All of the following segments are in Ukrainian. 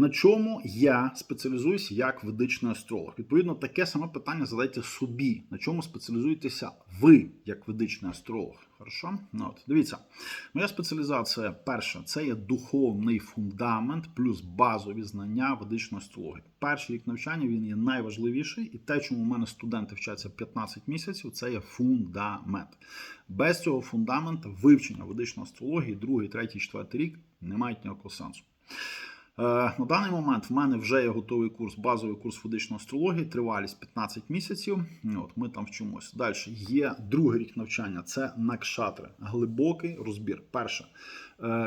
На чому я спеціалізуюся як ведичний астролог? Відповідно, таке саме питання задайте собі. На чому спеціалізуєтеся ви як ведичний астролог? Хорошо? Ну, от, дивіться, моя спеціалізація перша це є духовний фундамент плюс базові знання ведичної астрології. Перший рік навчання він є найважливіший, і те, чому у мене студенти вчаться 15 місяців, це є фундамент. Без цього фундамента вивчення ведичної астрології, другий, третій, четвертий рік не мають ніякого сенсу. Е, На даний момент в мене вже є готовий курс, базовий курс фудичної астрології, тривалість 15 місяців. От ми там вчимося. Далі є другий рік навчання. Це накшатри, глибокий розбір. Перше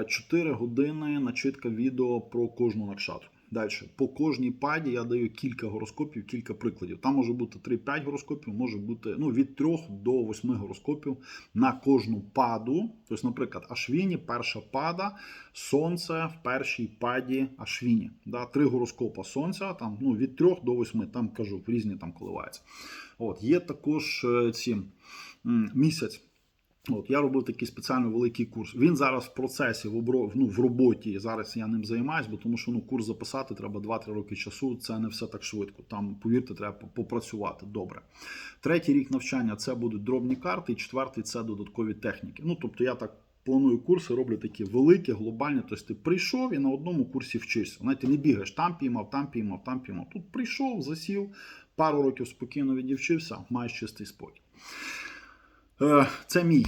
4 години начитка відео про кожну накшатру. Далі по кожній паді я даю кілька гороскопів, кілька прикладів. Там може бути 3-5 гороскопів, може бути ну, від 3 до 8 гороскопів на кожну паду. Тобто, наприклад, Ашвіні, перша пада, сонце в першій паді Ашвіні. Да, Три гороскопа сонця, там ну, від 3 до 8, там кажу, різні там коливаються. От, Є також е, ці місяць. От я робив такий спеціально великий курс. Він зараз в процесі в обро... ну, в роботі. Зараз я ним займаюсь, бо тому що ну курс записати треба 2-3 роки часу. Це не все так швидко. Там, повірте, треба попрацювати добре. Третій рік навчання це будуть дробні карти, і четвертий це додаткові техніки. Ну тобто я так. Планую курси, роблю такі великі, глобальні. Тобто ти прийшов і на одному курсі вчишся. Знаєте, не бігаєш там піймав, там піймав, там піймав. Тут прийшов, засів, пару років спокійно відівчився, маєш чистий спокій. Е, Це мій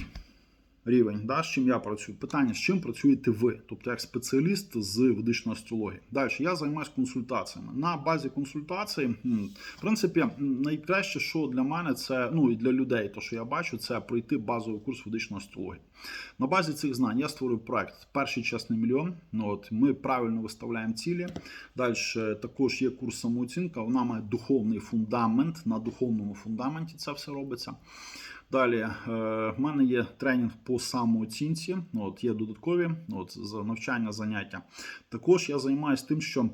рівень, да, з чим я працюю. Питання, з чим працюєте ви, тобто як спеціаліст з ведичної астрології. Далі я займаюся консультаціями. На базі консультацій, в принципі, найкраще, що для мене це, ну і для людей, то що я бачу, це пройти базовий курс ведичної астрології. На базі цих знань я створив проект Перший чесний мільйон. Ну, от, ми правильно виставляємо цілі. Далі також є курс самооцінка. Вона має духовний фундамент. На духовному фундаменті це все робиться. Далі е, в мене є тренінг по самооцінці. От є додаткові от, навчання заняття. Також я займаюся тим, що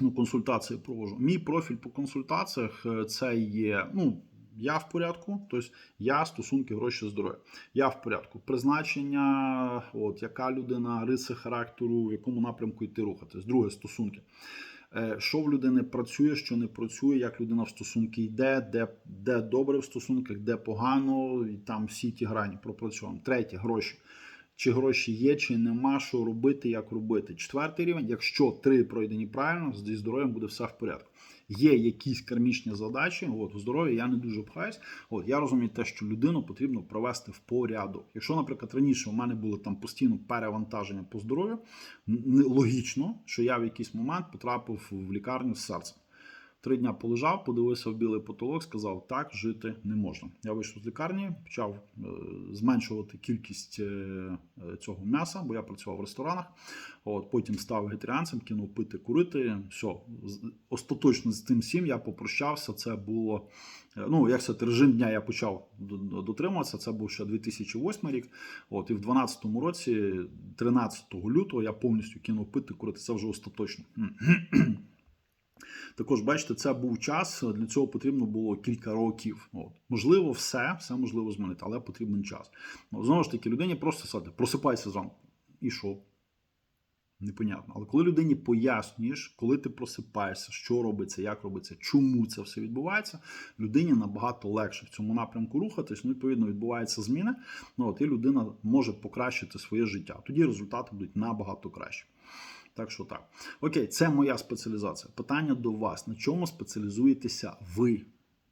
ну, консультації проводжу. Мій профіль по консультаціях е, це є. ну, я в порядку, тобто я стосунки, гроші, здоров'я. Я в порядку. Призначення, от яка людина, риси характеру, в якому напрямку йти рухатись. Друге стосунки. Е, Що в людини працює, що не працює, як людина в стосунки йде, де, де добре в стосунках, де погано, і там всі ті грані пропрацьовуємо. Третє гроші. Чи гроші є, чи нема, що робити, як робити. Четвертий рівень, якщо три пройдені правильно, зі здоров'ям буде все в порядку. Є якісь кармічні задачі, от у здоров'ї я не дуже пхаюсь. От я розумію те, що людину потрібно провести в порядок. Якщо, наприклад, раніше у мене були там постійно перевантаження по здоров'ю, логічно, що я в якийсь момент потрапив в лікарню з серцем. Три дня полежав, подивився в білий потолок, сказав, так жити не можна. Я вийшов з лікарні, почав е, зменшувати кількість е, е, цього м'яса, бо я працював в ресторанах. От, потім став вегетаріанцем, кинув пити, курити. Все, остаточно з тим всім я попрощався. Це було, ну, як сказати, режим дня я почав дотримуватися. Це був ще 2008 рік. От, і в 2012 році, 13 лютого, я повністю кинув пити, курити. Це вже остаточно. Також бачите, це був час. Для цього потрібно було кілька років. От. Можливо, все, все можливо змінити, але потрібен час. Ну, знову ж таки, людині просто сказати, просипайся зранку. І що? Непонятно. Але коли людині пояснюєш, коли ти просипаєшся, що робиться, як робиться, чому це все відбувається, людині набагато легше в цьому напрямку рухатись. Ну, відповідно, відбуваються зміни. Ну, от, і людина може покращити своє життя. Тоді результати будуть набагато кращі. Так що так. Окей, це моя спеціалізація. Питання до вас: на чому спеціалізуєтеся ви?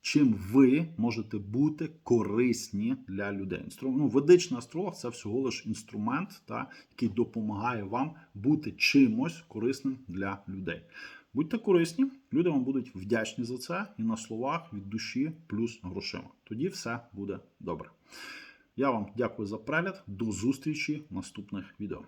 Чим ви можете бути корисні для людей? Ну, ведичний астролог це всього лиш інструмент, та, який допомагає вам бути чимось корисним для людей. Будьте корисні, люди вам будуть вдячні за це і на словах від душі плюс грошима. Тоді все буде добре. Я вам дякую за перегляд. До зустрічі в наступних відео.